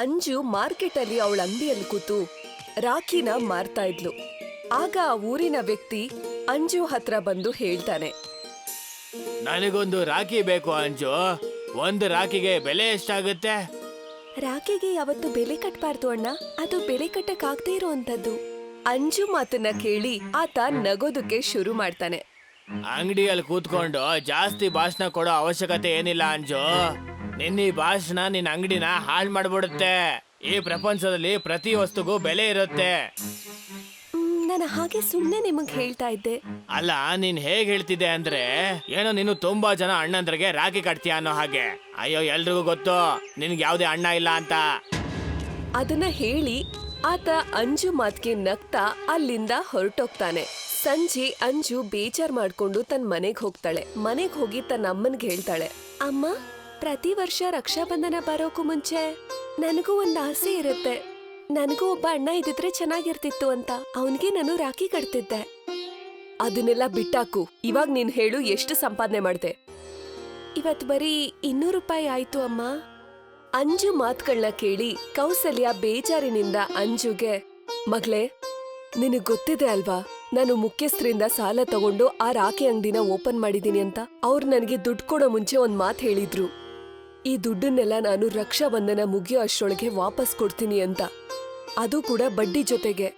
Anju market ಅಲ್ಲಿ ಅವಳ ಅಂಗಡಿಯಲ್ಲಿ ಕೂತು ರಾಖಿನ ಮಾರ್ತಾ ಇದ್ಲು. ಆಗ ಆ ಊರಿನ ವ್ಯಕ್ತಿ ಅಂಜು ಹತ್ರ ಬಂದು ಹೇಳ್ತಾನೆ. ನನಗೊಂದು ರಾಖಿ ಬೇಕು ಅಂಜು. ಒಂದು ರಾಖಿಗೆ ಬೆಲೆ ಎಷ್ಟಾಗುತ್ತೆ? ರಾಖಿಗೆ ಯಾವತ್ತು ಬೆಲೆ ಕಟ್ಬಾರ್ದು ಅಣ್ಣ. ಅದು ಬೆಲೆ ಕಟ್ಟಕ್ಕಾಗದೇ ಇರುವಂತದ್ದು ಅಂಜು ಮಾತನ್ನ ಕೇಳಿ ಆತ ನಗೋದಕ್ಕೆ ಶುರು ಮಾಡ್ತಾನೆ. ಅಂಗಡಿಯಲ್ಲಿ ಕೂತ್ಕೊಂಡು ಜಾಸ್ತಿ ಭಾಷಣ ಕೊಡೋ ಅವಶ್ಯಕತೆ ಏನಿಲ್ಲ ಅಂಜು. ನಿನ್ನ ಈ ಭಾಷಣ ನಿನ್ನ ಅಂಗಡಿನ ಹಾಳು ಮಾಡ್ಬಿಡುತ್ತೆ. ಈ ಪ್ರಪಂಚದಲ್ಲಿ ಪ್ರತಿ ವಸ್ತುಗೂ ಬೆಲೆ ಇರುತ್ತೆ. ನಾನು ಹಾಗೆ ಸುಮ್ಮನೆ ನಿಮಗೆ ಹೇಳ್ತಾ ಇದ್ದೆ. ಅಲ್ಲ ನೀನ್ ಹೇಗ್ ಹೇಳ್ತಿದ್ದೆ ಅಂದ್ರೆ ಏನೋ ನೀನು ತುಂಬಾ ಜನ ಅಣ್ಣಂದ್ರಿಗೆ ರಾಖಿ ಕಟ್ತೀಯ ಅನ್ನೋ ಹಾಗೆ. ಅಯ್ಯೋ ಎಲ್ರಿಗೂ ಗೊತ್ತು ನಿನ್ಗೆ ಯಾವ್ದೇ ಅಣ್ಣ ಇಲ್ಲ ಅಂತ. ಅದನ್ನ ಹೇಳಿ ಆತ ಅಂಜು ಮಾತ್ಗೆ ನಗ್ತಾ ಅಲ್ಲಿಂದ ಹೊರಟೋಗ್ತಾನೆ. ಸಂಜೆ ಅಂಜು ಬೇಜಾರ್ ಮಾಡ್ಕೊಂಡು ತನ್ನ ಮನೆಗ್ ಹೋಗ್ತಾಳೆ. ಮನೆಗ್ ಹೋಗಿ ತನ್ನ ಅಮ್ಮನ್ಗೆ ಹೇಳ್ತಾಳೆ ಅಮ್ಮ ಪ್ರತಿ ವರ್ಷ ರಕ್ಷಾಬಂಧನ ಬರೋಕು ಮುಂಚೆ ನನಗೂ ಒಂದ್ ಆಸೆ ಇರುತ್ತೆ. ನನಗೂ ಒಬ್ಬ ಅಣ್ಣ ಇದ್ದಿದ್ರೆ ಚೆನ್ನಾಗಿರ್ತಿತ್ತು ಅಂತ. ಅವನಿಗೆ ನಾನು ರಾಖಿ ಕಟ್ತಿದ್ದೆ. ಅದನ್ನೆಲ್ಲ ಬಿಟ್ಟಾಕು. ಇವಾಗ ನೀನ್ ಹೇಳು ಎಷ್ಟು ಸಂಪಾದನೆ ಮಾಡ್ದೆ. ಇವತ್ ಬರೀ ಇನ್ನೂರು ರೂಪಾಯಿ ಆಯ್ತು ಅಮ್ಮ. ಅಂಜು ಮಾತುಗಳನ್ನ ಕೇಳಿ ಕೌಸಲ್ಯ ಬೇಜಾರಿನಿಂದ ಅಂಜುಗೆ, ಮಗಳೇ, ನಿನಗ್ ಗೊತ್ತಿದೆ ಅಲ್ವಾ? ನಾನು ಮುಖ್ಯಸ್ಥರಿಂದ ಸಾಲ ತಗೊಂಡು ಆ ರಾಖಿ ಅಂಗಡಿನ ಓಪನ್ ಮಾಡಿದ್ದೀನಿ ಅಂತ. ಅವ್ರು ನನಗೆ ದುಡ್ಡು ಕೊಡೋ ಮುಂಚೆ ಒಂದ್ ಮಾತು ಹೇಳಿದ್ರು. ಈ ದುಡ್ಡನ್ನೆಲ್ಲ ನಾನು ರಕ್ಷಾಬಂಧನ ಮುಗಿಯೋ ಅಷ್ಟೊಳಗೆ ವಾಪಸ್ ಕೊಡ್ತೀನಿ ಅಂತ. ಅದು ಕೂಡ ಬಡ್ಡಿ ಜೊತೆಗೆ.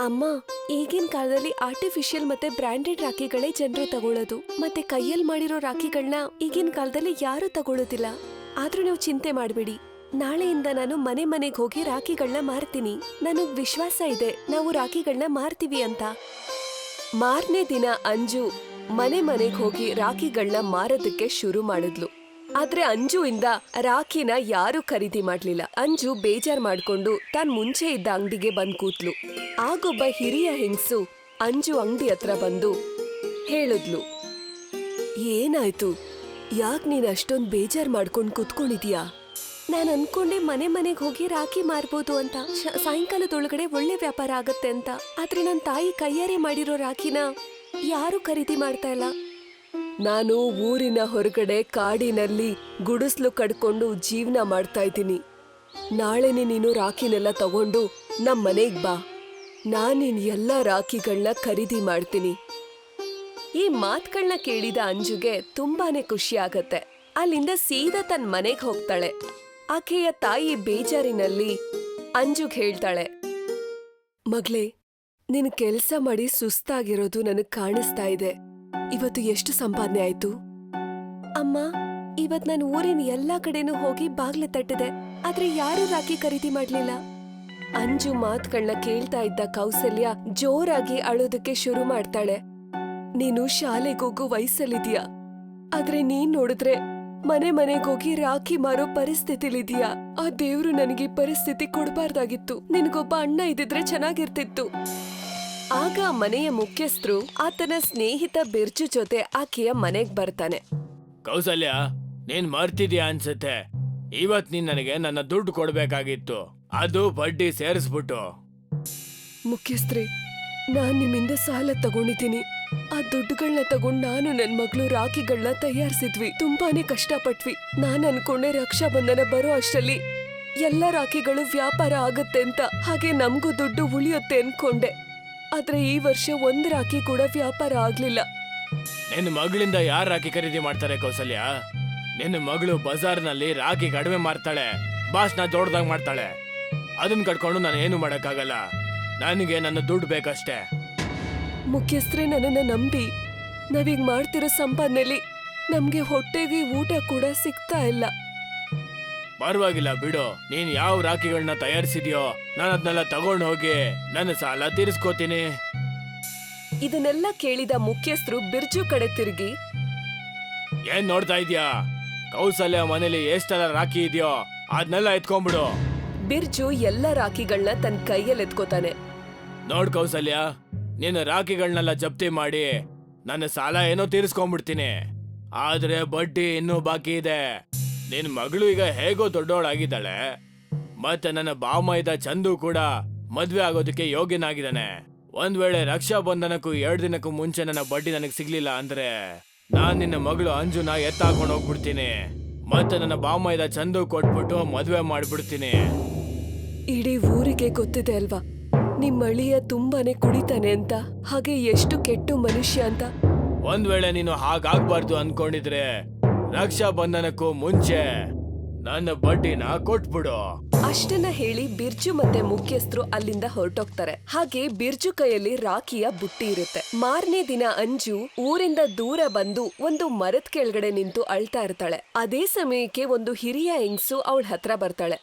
ಅಮ್ಮ, ಈಗಿನ ಕಾಲದಲ್ಲಿ ಆರ್ಟಿಫಿಷಿಯಲ್ ಮತ್ತೆ ಬ್ರ್ಯಾಂಡೆಡ್ ರಾಖಿಗಳೇ ಜನರು ತಗೊಳ್ಳೋದು ಮತ್ತೆ ಕೈಯಲ್ಲಿ ಮಾಡಿರೋ ರಾಖಿಗಳನ್ನ ಈಗಿನ ಕಾಲದಲ್ಲಿ ಯಾರು ತಗೊಳ್ಳೋದಿಲ್ಲ ಆದ್ರೂ ನೀವು ಚಿಂತೆ ಮಾಡಬೇಡಿ. ನಾಳೆಯಿಂದ ನಾನು ಮನೆ ಮನೆಗೆ ಹೋಗಿ ರಾಖಿಗಳನ್ನ ಮಾರ್ತೀನಿ. ನನಗೆ ವಿಶ್ವಾಸ ಇದೆ, ನಾವು ರಾಖಿಗಳನ್ನ ಮಾರ್ತೀವಿ ಅಂತ. ಮಾರನೇ ದಿನ ಅಂಜು ಮನೆ ಮನೆಗೆ ಹೋಗಿ ರಾಖಿಗಳನ್ನ ಮಾರೋದಕ್ಕೆ ಶುರು ಮಾಡಿದ್ಲು. ಆದ್ರೆ ಅಂಜು ಇಂದ ರಾಖಿನ ಯಾರು ಖರೀದಿ ಮಾಡ್ಲಿಲ್ಲ. ಅಂಜು ಬೇಜಾರ್ ಮಾಡ್ಕೊಂಡು ತಾನ್ ಮುಂಚೆ ಇದ್ದ ಅಂಗಡಿಗೆ ಬಂದ್ ಕೂತ್ಲು. ಆಗೊಬ್ಬ ಹಿರಿಯ ಹೆಂಗ್ಸು ಅಂಜು ಅಂಗಡಿ ಹತ್ರ ಬಂದು ಹೇಳಿದ್ಲು, ಏನಾಯ್ತು? ಯಾಕ್ ನೀನ್ ಅಷ್ಟೊಂದ್ ಬೇಜಾರ್ ಮಾಡ್ಕೊಂಡ್ ಕೂತ್ಕೊಂಡಿದ್ಯಾ? ನಾನು ಅನ್ಕೊಂಡೆ ಮನೆ ಮನೆಗೆ ಹೋಗಿ ರಾಖಿ ಮಾರ್ಬೋದು ಅಂತ. ಸಾಯಂಕಾಲದೊಳಗಡೆ ಒಳ್ಳೆ ವ್ಯಾಪಾರ ಆಗತ್ತೆ ಅಂತ. ಆದ್ರೆ ನನ್ನ ತಾಯಿ ಕೈಯಾರೆ ಮಾಡಿರೋ ರಾಖಿನ ಯಾರು ಖರೀದಿ ಮಾಡ್ತಾ ಇಲ್ಲ. ನಾನು ಊರಿನ ಹೊರಗಡೆ ಕಾಡಿನಲ್ಲಿ ಗುಡಿಸ್ಲು ಕಡ್ಕೊಂಡು ಜೀವನ ಮಾಡ್ತಾ ಇದ್ದೀನಿ. ನಾಳೆನೇ ನೀನು ರಾಖಿನೆಲ್ಲ ತಗೊಂಡು ನಮ್ಮ ಮನೆಗೆ ಬಾ. ನಾನ್ ನಿನ್ ಎಲ್ಲ ರಾಖಿಗಳನ್ನ ಖರೀದಿ ಮಾಡ್ತೀನಿ. ಈ ಮಾತುಗಳನ್ನ ಕೇಳಿದ ಅಂಜುಗೆ ತುಂಬಾನೇ ಖುಷಿ ಆಗತ್ತೆ ಅಲ್ಲಿಂದ ಸೀದಾ ತನ್ನ ಮನೆಗೆ ಹೋಗ್ತಾಳೆ. ಆಕೆಯ ತಾಯಿ ಬೇಜಾರಿನಲ್ಲಿ ಅಂಜುಗ್ ಹೇಳ್ತಾಳೆ ಮಗ್ಲೇ ನಿನ್ ಕೆಲ್ಸ ಮಾಡಿ ಸುಸ್ತಾಗಿರೋದು ನನಗ್ ಕಾಣಿಸ್ತಾ ಇದೆ. ಇವತ್ತು ಎಷ್ಟು ಸಂಪಾದನೆ ಆಯ್ತು? ಅಮ್ಮ, ಇವತ್ ನಾನು ಊರಿನ ಎಲ್ಲಾ ಕಡೆನೂ ಹೋಗಿ ಬಾಗ್ಲ ತಟ್ಟಿದೆ, ಆದ್ರೆ ಯಾರು ರಾಖಿ ಖರೀದಿ ಮಾಡ್ಲಿಲ್ಲ. ಅಂಜು ಮಾತುಗಳನ್ನ ಕೇಳ್ತಾ ಇದ್ದ ಕೌಸಲ್ಯ ಜೋರಾಗಿ ಅಳೋದಕ್ಕೆ ಶುರು ಮಾಡ್ತಾಳೆ. ನೀನು ಶಾಲೆಗೋಗು ವಯಸ್ಸಲ್ಲಿದೀಯಾ? ಆದ್ರೆ ನೀನ್ ನೋಡಿದ್ರೆ ಮನೆ ಮನೆಗೋಗಿ ರಾಖಿ ಮಾರೋ ಪರಿಸ್ಥಿತಿಲಿದೀಯ? ಆ ದೇವ್ರು ನನಗೆ ಪರಿಸ್ಥಿತಿ ಕೊಡಬಾರ್ದಾಗಿತ್ತು. ನಿನಗೊಬ್ಬ ಅಣ್ಣ ಇದ್ದಿದ್ರೆ ಚೆನ್ನಾಗಿರ್ತಿತ್ತು. ಆಗ ಮನೆಯ ಮುಖ್ಯಸ್ಥರು ಆತನ ಸ್ನೇಹಿತ ಬಿರ್ಜು ಜೊತೆ ಆಕೆಯ ಮನೆಗ್ ಬರ್ತಾನೆ. ಕೌಸಲ್ಯ ನೀನ್ ಮರ್ತಿದ್ಯಾ ಅನ್ಸುತ್ತೆ. ಇವತ್ ನೀನ್ ನನಗೆ ನನ್ನ ದುಡ್ಡು ಕೊಡ್ಬೇಕಾಗಿತ್ತು. ಅದು ಬಡ್ಡಿ ಸೇರಿಸ್ಬಿಟ್ಟು. ಮುಖ್ಯಸ್ಥರೇ ನಾನ್ ನಿಮ್ಮಿಂದ ಸಾಲ ತಗೊಂಡಿದ್ದೀನಿ. ಆ ದುಡ್ಡುಗಳನ್ನ ತಗೊಂಡ್ ನಾನು ನನ್ ಮಗಳು ರಾಖಿಗಳನ್ನ ತಯಾರಿಸಿದ್ವಿ. ತುಂಬಾನೇ ಕಷ್ಟಪಟ್ವಿ. ನಾನ್ ಅನ್ಕೊಂಡೆ ರಕ್ಷಾಬಂಧನ ಬರೋ ಅಷ್ಟರಲ್ಲಿ ಎಲ್ಲ ರಾಖಿಗಳು ವ್ಯಾಪಾರ ಆಗುತ್ತೆ ಅಂತ. ಹಾಗೆ ನಮಗೂ ದುಡ್ಡು ಉಳಿಯುತ್ತೆ ಅನ್ಕೊಂಡೆ. ಆದ್ರೆ ಈ ವರ್ಷ ಒಂದ್ ರಾಖಿ ಕೂಡ ವ್ಯಾಪಾರ ಆಗ್ಲಿಲ್ಲ. ನಿನ್ನ ಮಗಳಿಂದ ಯಾರು ರಾಖಿ ಖರೀದಿ ಮಾಡ್ತಾರೆ ಕೌಸಲ್ಯ? ನಿನ್ನ ಮಗಳು ಬಜಾರ್ನಲ್ಲಿ ರಾಖಿ ಕಡಿಮೆ ಮಾರ್ತಾಳೆ ಭಾಷಣ ದೊಡ್ಡದಾಗಿ ಮಾಡ್ತಾಳೆ. ಅದನ್ನ ಕಟ್ಕೊಂಡು ನಾನು ಏನು ಮಾಡಕ್ಕಾಗಲ್ಲ. ನನಗೆ ನನ್ನ ದುಡ್ಡು ಬೇಕಷ್ಟೇ. ಮುಖ್ಯಸ್ಥರೇ ನನ್ನನ್ನ ನಂಬಿ ನಾವೀಗ ಮಾಡ್ತಿರೋ ಸಂಪಾದನೆಲಿ ನಮ್ಗೆ ಹೊಟ್ಟೆಗೆ ಊಟ ಕೂಡ ಸಿಗ್ತಾ ಇಲ್ಲ. ಪರವಾಗಿಲ್ಲ ಬಿಡು. ನೀನ್ ಯಾವ ರಾಖಿಗಳನ್ನ ತಯಾರಿಸಿದ್ಯೋ ನಾನು ಅದನ್ನೆಲ್ಲ ತಗೊಂಡು ಹೋಗಿ ನನ್ನ ಸಾಲ ತೀರಿಸ್ಕೋತೀನಿ. ಇದನ್ನೆಲ್ಲ ಕೇಳಿದ ಮುಖ್ಯಸ್ಥರು ಬಿರ್ಜು ಕಡೆ ತಿರುಗಿ ಏನ್ ನೋಡ್ತಾ ಇದ್ಯಾ? ಕೌಸಲ್ಯ ಮನೇಲಿ ಎಷ್ಟೆಲ್ಲ ರಾಖಿ ಇದೆಯೋ ಅದನ್ನೆಲ್ಲ ಎತ್ಕೊಂಡ್ಬಿಡು. ಬಿರ್ಜು ಎಲ್ಲ ರಾಖಿಗಳನ್ನ ತನ್ನ ಕೈಯಲ್ಲಿ ಎತ್ಕೋತಾನೆ. ನೋಡ್ ಕೌಸಲ್ಯ ನೀನು ರಾಖಿಗಳನ್ನೆಲ್ಲ ಜಪ್ತಿ ಮಾಡಿ ನನ್ನ ಸಾಲ ಏನೋ ತೀರಿಸ್ಕೊಂಡ್ಬಿಡ್ತೀನಿ. ಆದ್ರೆ ಬಡ್ಡಿ ಇನ್ನೂ ಬಾಕಿ ಇದೆ. ನಿನ್ ಮಗಳು ಈಗ ಹೇಗೋ ದೊಡ್ಡವಳಾಗಿದ್ದಾಳೆ. ಮತ್ತೆ ನನ್ನ ಬಾಮೈದ ಚಂದು ಕೂಡ ಮದ್ವೆ ಆಗೋದಕ್ಕೆ ಯೋಗ್ಯನಾಗಿದ್ದಾನೆ. ಒಂದ್ ವೇಳೆ ರಕ್ಷಾ ಬಂಧನಕ್ಕೂ ಎರಡು ದಿನಕ್ಕೂ ಮುಂಚೆ ನನ್ನ ಬಡ್ಡಿ ನನಗೆ ಸಿಗ್ಲಿಲ್ಲ ಅಂದ್ರೆ ನಾನ್ ನಿನ್ನ ಮಗಳು ಅಂಜುನ ಎತ್ತಾಕೊಂಡು ಹೋಗ್ಬಿಡ್ತೀನಿ. ಮತ್ತೆ ನನ್ನ ಬಾಮೈದ ಚಂದು ಕೊಟ್ಬಿಟ್ಟು ಮದ್ವೆ ಮಾಡ್ಬಿಡ್ತೀನಿ. ಇಡೀ ಊರಿಗೆ ಗೊತ್ತಿದೆ ಅಲ್ವಾ? ನಿಮ್ಮ ಅಳಿಯ ತುಂಬಾನೇ ಕುಡಿತಾನೆ ಅಂತ? ಹಾಗೆ ಎಷ್ಟು ಕೆಟ್ಟು ಮನುಷ್ಯ ಅಂತ? ಒಂದ್ ವೇಳೆ ನೀನು ಹಾಗಾಗ್ಬಾರ್ದು ಅನ್ಕೊಂಡಿದ್ರೆ ರಕ್ಷಾ ಬಂಧನಕ್ಕೂ ಮುಂಚೆ ನನ್ನ ಬಡ್ಡಿನ ಕೊಟ್ಬಿಡು. ಅಷ್ಟನ್ನ ಹೇಳಿ ಬಿರ್ಜು ಮತ್ತೆ ಮುಖ್ಯಸ್ಥರು ಅಲ್ಲಿಂದ ಹೊರಟೋಗ್ತಾರೆ. ಹಾಗೆ ಬಿರ್ಜು ಕೈಯಲ್ಲಿ ರಾಖಿಯ ಬುಟ್ಟಿ ಇರುತ್ತೆ. ಮಾರನೇ ದಿನ ಅಂಜು ಊರಿಂದ ದೂರ ಬಂದು ಒಂದು ಮರದ ಕೆಳಗಡೆ ನಿಂತು ಅಳ್ತಾ ಇರ್ತಾಳೆ. ಅದೇ ಸಮಯಕ್ಕೆ ಒಂದು ಹಿರಿಯ ಹೆಂಗ್ಸು ಅವಳ ಹತ್ರ ಬರ್ತಾಳೆ.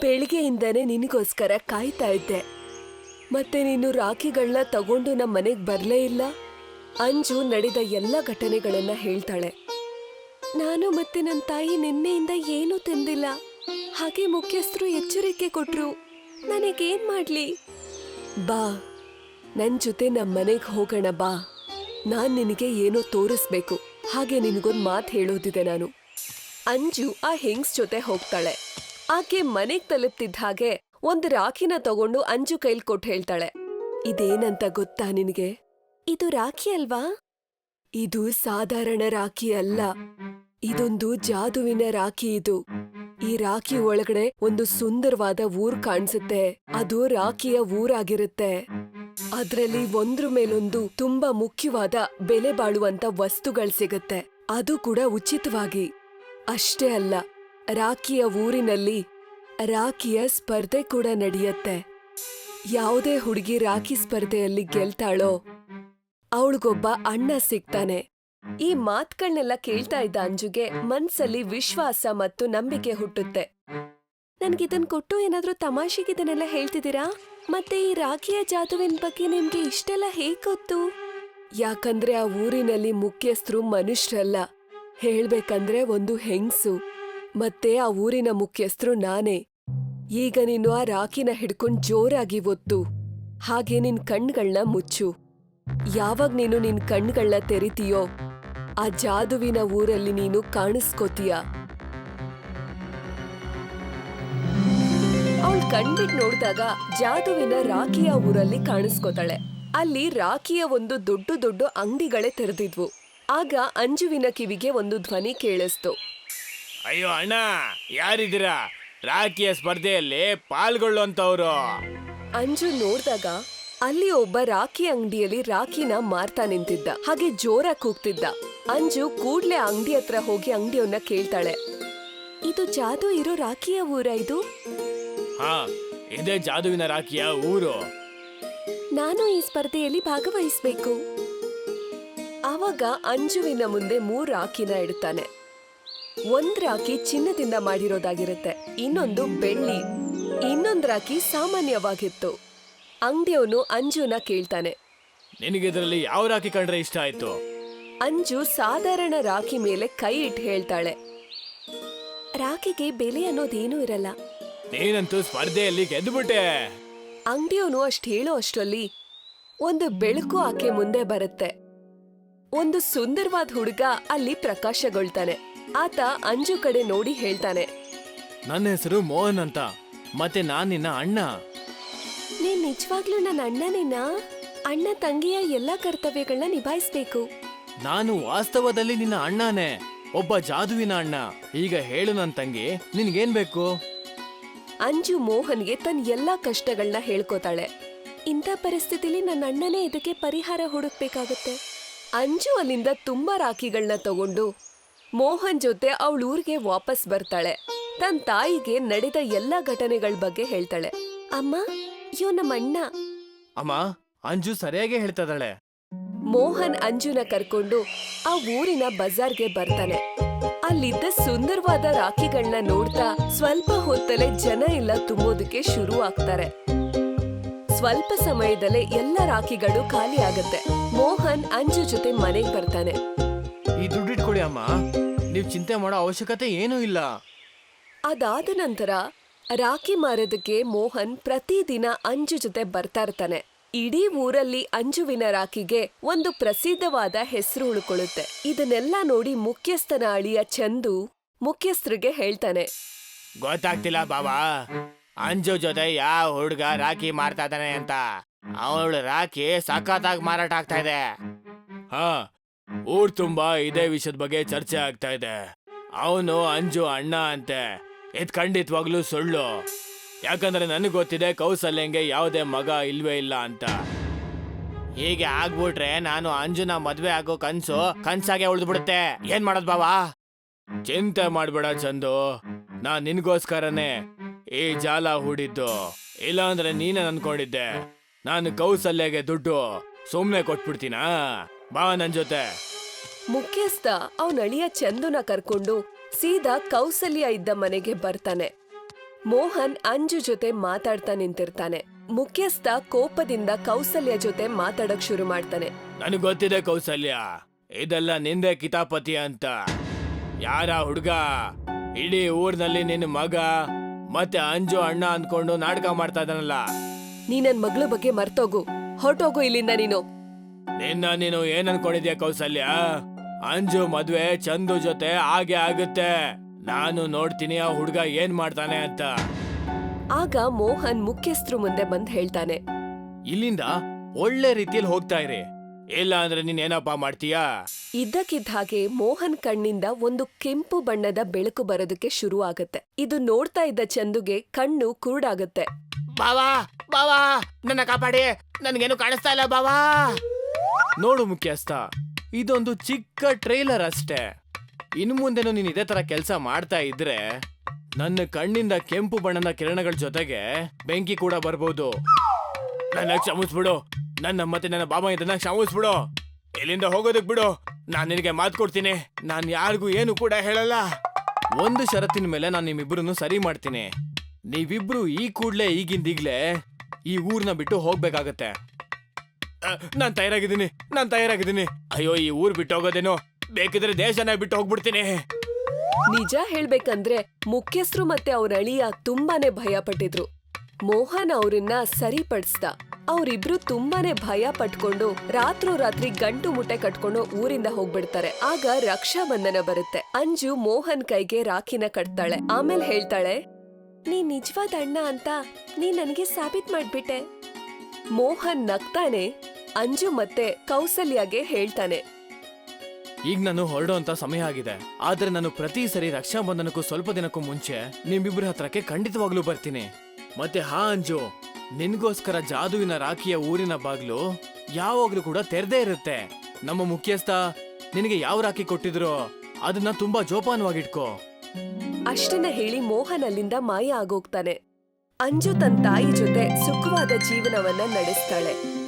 ಬೆಳಿಗ್ಗೆಯಿಂದನೇ ನಿನಗೋಸ್ಕರ ಕಾಯ್ತಾ ಇದ್ದೆ. ಮತ್ತೆ ನೀನು ರಾಖಿಗಳನ್ನ ತಗೊಂಡು ನಮ್ಮ ಮನೆಗೆ ಬರಲೇ ಇಲ್ಲ? ಅಂಜು ನಡೆದ ಎಲ್ಲ ಘಟನೆಗಳನ್ನ ಹೇಳ್ತಾಳೆ. ನಾನು ಮತ್ತೆ ನನ್ನ ತಾಯಿ ನಿನ್ನೆಯಿಂದ ಏನೂ ತಿಂದಿಲ್ಲ. ಹಾಗೆ ಮುಖ್ಯಸ್ಥರು ಎಚ್ಚರಿಕೆ ಕೊಟ್ರು. ನನಗೇನ್ ಮಾಡ್ಲಿ? ಬಾ, ನನ್ ಜೊತೆ ನಮ್ಮ ಮನೆಗೆ ಹೋಗೋಣ ಬಾ. ನಾನ್ ನಿನಗೆ ಏನೋ ತೋರಿಸ್ಬೇಕು. ಹಾಗೆ ನಿನಗೊಂದು ಮಾತು ಹೇಳೋದಿದೆ ನಾನು. ಅಂಜು ಆ ಹೆಂಗ್ಸ್ ಜೊತೆ ಹೋಗ್ತಾಳೆ. ಆಕೆ ಮನೆಗ್ ತಲುಪ್ತಿದ್ದ ಹಾಗೆ ಒಂದು ರಾಖಿನ ತಗೊಂಡು ಅಂಜು ಕೈಲ್ ಕೊಟ್ಟು ಹೇಳ್ತಾಳೆ. ಇದೇನಂತ ಗೊತ್ತಾ ನಿನಗೆ? ಇದು ರಾಖಿ ಅಲ್ವಾ? ಇದು ಸಾಧಾರಣ ರಾಖಿ ಅಲ್ಲ. ಇದೊಂದು ಜಾದುವಿನ ರಾಖಿ ಇದು. ಈ ರಾಖಿ ಒಳಗಡೆ ಒಂದು ಸುಂದರವಾದ ಊರ್ ಕಾಣಿಸುತ್ತೆ. ಅದು ರಾಖಿಯ ಊರಾಗಿರುತ್ತೆ. ಅದ್ರಲ್ಲಿ ಒಂದ್ರ ಮೇಲೊಂದು ತುಂಬಾ ಮುಖ್ಯವಾದ ಬೆಲೆ ಬಾಳುವಂತ ವಸ್ತುಗಳು ಸಿಗುತ್ತೆ. ಅದು ಕೂಡ ಉಚಿತವಾಗಿ. ಅಷ್ಟೇ ಅಲ್ಲ, ರಾಖಿಯ ಊರಿನಲ್ಲಿ ರಾಖಿಯ ಸ್ಪರ್ಧೆ ಕೂಡ ನಡೆಯುತ್ತೆ. ಯಾವುದೇ ಹುಡುಗಿ ರಾಖಿ ಸ್ಪರ್ಧೆಯಲ್ಲಿ ಗೆಲ್ತಾಳೋ ಅವಳಿಗೊಬ್ಬ ಅಣ್ಣ ಸಿಗ್ತಾನೆ. ಈ ಮಾತುಗಳನ್ನೆಲ್ಲ ಕೇಳ್ತಾ ಇದ್ದ ಅಂಜುಗೆ ಮನ್ಸಲ್ಲಿ ವಿಶ್ವಾಸ ಮತ್ತು ನಂಬಿಕೆ ಹುಟ್ಟುತ್ತೆ. ನನ್ಗಿದನ್ ಕೊಟ್ಟು ಏನಾದ್ರೂ ತಮಾಷೆಗಿದನ್ನೆಲ್ಲ ಹೇಳ್ತಿದ್ದೀರಾ? ಮತ್ತೆ ಈ ರಾಖಿಯ ಜಾದುವಿನ ಬಗ್ಗೆ ನಿಮ್ಗೆ ಇಷ್ಟೆಲ್ಲ ಹೇಗ್ ಗೊತ್ತು ಯಾಕಂದ್ರೆ ಆ ಊರಿನಲ್ಲಿ ಮುಖ್ಯಸ್ಥರು ಮನುಷ್ಯರಲ್ಲ. ಹೇಳ್ಬೇಕಂದ್ರೆ ಒಂದು ಹೆಂಗ್ಸು. ಮತ್ತೆ ಆ ಊರಿನ ಮುಖ್ಯಸ್ಥರು ನಾನೇ. ಈಗ ನೀನು ಆ ರಾಖಿನ ಹಿಡ್ಕೊಂಡ್ ಜೋರಾಗಿ ಒತ್ತು. ಹಾಗೆ ನಿನ್ ಕಣ್ಗಳ್ನ ಮುಚ್ಚು. ಯಾವಾಗ ನೀನು ನಿನ್ ಕಣ್ಗಳ್ನ ತೆರಿತೀಯೋ ಆ ಜಾದುವಿನ ಊರಲ್ಲಿ ನೀನು ಕಾಣಿಸ್ಕೋತೀಯ. ಅವಳು ಕಣ್ಬಿಟ್ ನೋಡಿದಾಗ ಜಾದುವಿನ ರಾಖಿಯ ಊರಲ್ಲಿ ಕಾಣಿಸ್ಕೋತಾಳೆ. ಅಲ್ಲಿ ರಾಖಿಯ ಒಂದು ದೊಡ್ಡ ದೊಡ್ಡ ಅಂಗಡಿಗಳೇ ತೆರೆದಿದ್ವು. ಆಗ ಅಂಜುವಿನ ಕಿವಿಗೆ ಒಂದು ಧ್ವನಿ ಕೇಳಿಸ್ತು. ಅಯ್ಯೋ ಅಣ್ಣ ಯಾರಿದ್ದೀರಾ? ರಾಖಿಯ ಸ್ಪರ್ಧೆಯಲ್ಲಿ ಪಾಲ್ಗೊಳ್ಳುವಂತವ್ರು ಅಂಜು ನೋಡ್ದಾಗ ಅಲ್ಲಿ ಒಬ್ಬ ರಾಖಿ ಅಂಗಡಿಯಲ್ಲಿ ರಾಖಿನ ಮಾರ್ತಾ ನಿಂತಿದ್ದ. ಹಾಗೆ ಜೋರಾಗಿ ಕೂಗ್ತಿದ್ದ. ಅಂಜು ಕೂಡ್ಲೆ ಅಂಗಡಿ ಹತ್ರ ಹೋಗಿ ಅಂಗಡಿಯವನ್ನ ಕೇಳ್ತಾಳೆ. ಇದು ಜಾದು ಇರೋ ರಾಖಿಯ ಊರ ಇದು? ಹಾ ಇದೇ ಜಾದುವಿನ ರಾಖಿಯ ಊರು. ನಾನು ಈ ಸ್ಪರ್ಧೆಯಲ್ಲಿ ಭಾಗವಹಿಸಬೇಕು. ಆವಾಗ ಅಂಜುವಿನ ಮುಂದೆ ಮೂರು ರಾಖಿನ ಇಡ್ತಾನೆ ಒಂದ್ ರಾಖಿ ಚಿನ್ನದಿಂದ ಮಾಡಿರೋದಾಗಿರುತ್ತೆ. ಇನ್ನೊಂದು ಬೆಳ್ಳಿ. ಇನ್ನೊಂದ್ ರಾಖಿ ಸಾಮಾನ್ಯವಾಗಿತ್ತು. ಅಂಗಡಿಯವನು ಅಂಜುನ ಕೇಳ್ತಾನೆ. ನಿನಗೆ ನಿನಗಿದ್ರಲ್ಲಿ ಯಾವ ರಾಖಿ ಕಂಡ್ರೆ ಇಷ್ಟ ಆಯ್ತು? ಅಂಜು ಸಾಧಾರಣ ರಾಖಿ ಮೇಲೆ ಕೈ ಇಟ್ಟು ಹೇಳ್ತಾಳೆ. ರಾಖಿಗೆ ಬೆಲೆ ಅನ್ನೋದೇನೂ ಇರಲ್ಲ. ನೀನಂತೂ ಸ್ಪರ್ಧೆಯಲ್ಲಿ ಗೆದ್ದುಬಿಟ್ಟೆ ಅಂಗಡಿಯವನು ಅಷ್ಟು ಹೇಳೋ ಅಷ್ಟರಲ್ಲಿ ಒಂದು ಬೆಳಕು ಆಕೆ ಮುಂದೆ ಬರುತ್ತೆ. ಒಂದು ಸುಂದರವಾದ ಹುಡುಗ ಅಲ್ಲಿ ಪ್ರಕಾಶಗೊಳ್ತಾನೆ. ಆತ ಅಂಜು ಕಡೆ ನೋಡಿ ಹೇಳ್ತಾನೆ. ನನ್ನ ಹೆಸರು ಮೋಹನ್ ಅಂತ ಮತ್ತೆ ನಾನ್ ನಿನ್ನ ಅಣ್ಣ. ನೀನ್ ನಿಜವಾಗ್ಲೂ ನನ್ನ ಅಣ್ಣನೇನ? ಅಣ್ಣ ತಂಗಿಯ ಎಲ್ಲಾ ಕರ್ತವ್ಯಗಳನ್ನ ನಿಭಾಯಿಸ್ಬೇಕು. ನಾನು ವಾಸ್ತವದಲ್ಲಿ ನಿನ್ನ ಅಣ್ಣನೇ. ಒಬ್ಬ ಜಾದುವಿನ ಅಣ್ಣ. ಈಗ ಹೇಳು ನನ್ ತಂಗಿ ನಿನ್ಗೇನ್ ಬೇಕು? ಅಂಜು ಮೋಹನ್ಗೆ ತನ್ನ ಎಲ್ಲಾ ಕಷ್ಟಗಳನ್ನ ಹೇಳ್ಕೋತಾಳೆ. ಇಂಥ ಪರಿಸ್ಥಿತಿಲಿ ನನ್ನ ಅಣ್ಣನೇ ಇದಕ್ಕೆ ಪರಿಹಾರ ಹುಡುಕ್ಬೇಕಾಗತ್ತೆ. ಅಂಜು ಅಲ್ಲಿಂದ ತುಂಬಾ ರಾಖಿಗಳನ್ನ ತಗೊಂಡು ಮೋಹನ್ ಜೊತೆ ಅವಳ ಊರಿಗೆ ವಾಪಸ್ ಬರ್ತಾಳೆ. ತನ್ನ ತಾಯಿಗೆ ನಡೆದ ಎಲ್ಲಾ ಘಟನೆಗಳ ಬಗ್ಗೆ ಹೇಳ್ತಾಳೆ. ಅಮ್ಮ ಇವ್ ನಮ್ಮ ಅಣ್ಣ ಅಮ್ಮ ಅಂಜು ಸರಿಯಾಗಿ ಹೇಳ್ತದಾಳೆ ಮೋಹನ್ ಅಂಜುನ ಕರ್ಕೊಂಡು ಆ ಊರಿನ ಬಜಾರ್ಗೆ ಬರ್ತಾನೆ. ಅಲ್ಲಿದ್ದ ಸುಂದರವಾದ ರಾಖಿಗಳನ್ನ ನೋಡ್ತಾ ಸ್ವಲ್ಪ ಹೊತ್ತಲ್ಲೇ ಜನ ಎಲ್ಲ ತುಂಬೋದಕ್ಕೆ ಶುರು ಆಗ್ತಾರೆ ಸ್ವಲ್ಪ ಸಮಯದಲ್ಲೇ ಎಲ್ಲ ರಾಖಿಗಳು ಖಾಲಿ ಆಗತ್ತೆ. ಮೋಹನ್ ಅಂಜು ಜೊತೆ ಮನೆಗ್ ಬರ್ತಾನೆ. ಈ ದುಡ್ಡಿಟ್ಕೊಡಿ ಅಮ್ಮ. ನೀವು ಚಿಂತೆ ಮಾಡೋ ಅವಶ್ಯಕತೆ ಏನೂ ಇಲ್ಲ. ಅದಾದ ನಂತರ ರಾಖಿ ಮಾರೋದಕ್ಕೆ ಮೋಹನ್ ಪ್ರತಿದಿನ ಅಂಜು ಜೊತೆ ಬರ್ತಾ ಇರ್ತಾನೆ. ಇಡೀ ಊರಲ್ಲಿ ಅಂಜುವಿನ ರಾಖಿಗೆ ಒಂದು ಪ್ರಸಿದ್ಧವಾದ ಹೆಸರು ಉಳ್ಕೊಳ್ಳುತ್ತೆ. ಇದನ್ನೆಲ್ಲ ನೋಡಿ ಮುಖ್ಯಸ್ಥನ ಅಳಿಯ ಚಂದು ಮುಖ್ಯಸ್ಥರಿಗೆ ಹೇಳ್ತಾನೆ. ಗೊತ್ತಾಗ್ತಿಲ್ಲ ಬಾಬಾ ಅಂಜು ಜೊತೆ ಯಾವ ಹುಡುಗ ರಾಖಿ ಮಾರ್ತಾ ಇದ್ದಾನೆ ಅಂತ. ಅವಳ ರಾಖಿ ಸಖತ್ತಾಗಿ ಮಾರಾಟ ಆಗ್ತಾ ಇದೆ. ಹಾ ಊರ್ ತುಂಬಾ ಇದೇ ವಿಷಯದ ಬಗ್ಗೆ ಚರ್ಚೆ ಆಗ್ತಾ ಇದೆ. ಅವನು ಅಂಜು ಅಣ್ಣ ಅಂತೆ. ಇದ್ ಖಂಡಿತವಾಗ್ಲೂ ಸುಳ್ಳು. ಯಾಕಂದ್ರೆ ನನಗೆ ಗೊತ್ತಿದೆ ಕೌಸಲ್ಯಂಗೆ ಯಾವುದೇ ಮಗ ಇಲ್ವೇ ಇಲ್ಲ ಅಂತ. ಹೀಗೆ ಆಗ್ಬಿಟ್ರೆ ನಾನು ಅಂಜುನ ಮದ್ವೆ ಆಗೋ ಕನ್ಸು ಕನ್ಸಾಗೆ ಉಳಿದ್ಬಿಡುತ್ತೆ. ಏನ್ ಮಾಡೋದ್ ಬಾವಾ? ಚಿಂತೆ ಮಾಡ್ಬೇಡ ಚಂದು. ನಾನ್ ನಿನ್ಗೋಸ್ಕರನೇ ಈ ಜಾಲ ಹೂಡಿದ್ದು. ಇಲ್ಲಾಂದ್ರೆ ನೀನೇ ಅನ್ಕೊಂಡಿದ್ದೆ ನಾನು ಕೌಸಲ್ಯಗೆ ದುಡ್ಡು ಸುಮ್ನೆ ಕೊಟ್ಬಿಡ್ತೀನಾ? ಬಾ ನನ್ ಜೊತೆ. ಮುಖ್ಯಸ್ಥ, ಅವನ ಅಳಿಯ ಚಂದುನ ಕರ್ಕೊಂಡು ಸೀದಾ ಕೌಸಲ್ಯ ಇದ್ದ ಮನೆಗೆ ಬರ್ತಾನೆ. ಮೋಹನ್ ಅಂಜು ಜೊತೆ ಮಾತಾಡ್ತಾ ನಿಂತಿರ್ತಾನೆ. ಮುಖ್ಯಸ್ಥ ಕೋಪದಿಂದ ಕೌಸಲ್ಯ ಜೊತೆ ಮಾತಾಡಕ್ ಶುರು ಮಾಡ್ತಾನೆ. ನನಗೆ ಗೊತ್ತಿದೆ ಕೌಸಲ್ಯ ಇದೆಲ್ಲ ನಿಂದೆ ಕಿತಾಪತಿ ಅಂತ. ಯಾರ ಹುಡ್ಗ? ಇಡೀ ಊರ್ನಲ್ಲಿ ನಿನ್ನ ಮಗ ಮತ್ತೆ ಅಂಜು ಅಣ್ಣ ಅನ್ಕೊಂಡು ನಾಟಕ ಮಾಡ್ತಾ ಇದ್ದಾನಲ್ಲ. ನೀ ನನ್ ಮಗಳ ಬಗ್ಗೆ ಮರ್ತೋಗು. ಹೊರಟೋಗು ಇಲ್ಲಿಂದ ನೀನು. ನಿನ್ನ ನೀನು ಏನ್ ಅನ್ಕೊಂಡಿದ್ಯಾ ಕೌಸಲ್ಯ? ಅಂಜು ಮದ್ವೆ ಚಂದು ಜೊತೆ ಹಾಗೆ ಆಗುತ್ತೆ. ನಾನು ನೋಡ್ತೀನಿ ಆ ಹುಡ್ಗ ಏನ್ ಮಾಡ್ತಾನೆ ಅಂತ. ಆಗ ಮೋಹನ್ ಮುಖ್ಯಸ್ಥರು ಮುಂದೆ ಬಂದ್ ಹೇಳ್ತಾನೆ. ಇಲ್ಲಿಂದ ಒಳ್ಳೆ ರೀತಿಯಲ್ಲಿ ಹೋಗ್ತಾ ಇರಿ. ಇಲ್ಲ ಅಂದ್ರೆ ನೀನ್ ಏನಪ್ಪಾ ಮಾಡ್ತೀಯಾ? ಇದ್ದಕ್ಕಿದ್ದ ಹಾಗೆ ಮೋಹನ್ ಕಣ್ಣಿಂದ ಒಂದು ಕೆಂಪು ಬಣ್ಣದ ಬೆಳಕು ಬರೋದಕ್ಕೆ ಶುರು ಆಗತ್ತೆ. ಇದು ನೋಡ್ತಾ ಇದ್ದ ಚಂದುಗೆ ಕಣ್ಣು ಕುರುಡಾಗುತ್ತೆ. ಬಾವಾ ಬಾವಾ ನನ್ನ ಕಾಪಾಡಿ. ನನ್ಗೇನು ಕಾಣಿಸ್ತಾ ಇಲ್ಲ ಬಾವಾ. ನೋಡು ಮುಖ್ಯಸ್ಥ ಇದೊಂದು ಚಿಕ್ಕ ಟ್ರೈಲರ್ ಅಷ್ಟೇ. ಇನ್ನು ಮುಂದೆನೂ ನೀನು ಇದೇ ತರ ಕೆಲಸ ಮಾಡ್ತಾ ಇದ್ರೆ ನನ್ನ ಕಣ್ಣಿಂದ ಕೆಂಪು ಬಣ್ಣದ ಕಿರಣಗಳ ಜೊತೆಗೆ ಬೆಂಕಿ ಕೂಡ ಬರ್ಬೋದು. ನನ್ನ ಕ್ಷಮಿಸ್ಬಿಡು. ನನ್ನ ಮತ್ತೆ ನನ್ನ ಬಾಬಾ ಇದನ್ನ ಕ್ಷಮಿಸ್ಬಿಡು. ಇಲ್ಲಿಂದ ಹೋಗೋದಕ್ ಬಿಡು. ನಾನ್ ನಿನಗೆ ಮಾತು ಕೊಡ್ತೀನಿ. ನಾನ್ ಯಾರಿಗೂ ಏನು ಕೂಡ ಹೇಳಲ್ಲ. ಒಂದು ಷರತ್ತಿನ ಮೇಲೆ ನಾನು ನಿಮ್ಮಿಬ್ರು ಸರಿ ಮಾಡ್ತೀನಿ. ನೀವಿಬ್ರು ಈ ಕೂಡ್ಲೆ ಈಗಿಂದೀಗ್ಲೇ ಈ ಊರ್ನ ಬಿಟ್ಟು ಹೋಗ್ಬೇಕಾಗತ್ತೆ. ನಾನ್ ತಯಾರಾಗಿದ್ದೀನಿ ನಾನ್ ತಯಾರಾಗಿದ್ದೀನಿ. ಅಯ್ಯೋ, ಈ ಊರ್ ಬಿಟ್ಟು ಹೋಗೋದೇನೋ? ಬೇಕಿದ್ರೆ ದೇಶನ ಬಿಟ್ಟು ಹೋಗ್ಬಿಡ್ತೀನಿ. ನಿಜ ಹೇಳ್ಬೇಕಂದ್ರೆ ಮುಖ್ಯಸ್ಥರು ಮತ್ತೆ ಅವ್ರ ಅಳಿಯ ತುಂಬಾನೇ ಭಯ ಪಟ್ಟಿದ್ರು. ಮೋಹನ್ ಅವ್ರನ್ನ ಸರಿಪಡಿಸ್ದ. ಅವರಿಬ್ರು ತುಂಬಾನೇ ಭಯ ಪಟ್ಕೊಂಡು ರಾತ್ರೋರಾತ್ರಿ ಗಂಟು ಮುಟ್ಟೆ ಕಟ್ಕೊಂಡು ಊರಿಂದ ಹೋಗ್ಬಿಡ್ತಾರೆ. ಆಗ ರಕ್ಷಾ ಬಂಧನ ಬರುತ್ತೆ. ಅಂಜು ಮೋಹನ್ ಕೈಗೆ ರಾಖಿನ ಕಟ್ತಾಳೆ. ಆಮೇಲೆ ಹೇಳ್ತಾಳೆ ನೀ ನಿಜವಾದ ಅಣ್ಣ ಅಂತ ನೀ ನನಗೆ ಸಾಬೀತ್ ಮಾಡ್ಬಿಟ್ಟೆ. ಮೋಹನ್ ನಗ್ತಾನೆ ಅಂಜು ಮತ್ತೆ ಕೌಸಲ್ಯಗೆ ಹೇಳ್ತಾನೆ. ಈಗ ನಾನು ಹೊರಡೋಂತ ಸಮಯ ಆಗಿದೆ. ಆದ್ರೆ ನಾನು ಪ್ರತಿ ಸರಿ ರಕ್ಷಾಬಂಧನಕ್ಕೂ ಸ್ವಲ್ಪ ದಿನಕ್ಕೂ ಮುಂಚೆ ನಿಮ್ಮಿಬ್ಬರ ಹತ್ರಕ್ಕೆ ಖಂಡಿತವಾಗ್ಲೂ ಬರ್ತೀನಿ. ಮತ್ತೆ ಹಾ ಅಂಜು ನಿನ್ಗೋಸ್ಕರ ಜಾದುವಿನ ರಾಖಿಯ ಊರಿನ ಬಾಗ್ಲು ಯಾವಾಗ್ಲೂ ಕೂಡ ತೆರೆದೇ ಇರುತ್ತೆ. ನಮ್ಮ ಮುಖ್ಯಸ್ಥ ನಿನಗೆ ಯಾವ ರಾಖಿ ಕೊಟ್ಟಿದ್ರೋ ಅದನ್ನ ತುಂಬಾ ಜೋಪಾನವಾಗಿಟ್ಕೋ. ಅಷ್ಟನ್ನ ಹೇಳಿ ಮೋಹನ್ ಅಲ್ಲಿಂದ ಮಾಯ ಆಗೋಗ್ತಾನೆ. ಅಂಜು ತನ್ನ ತಾಯಿ ಜೊತೆ ಸುಖವಾದ ಜೀವನವನ್ನ ನಡೆಸ್ತಾಳೆ.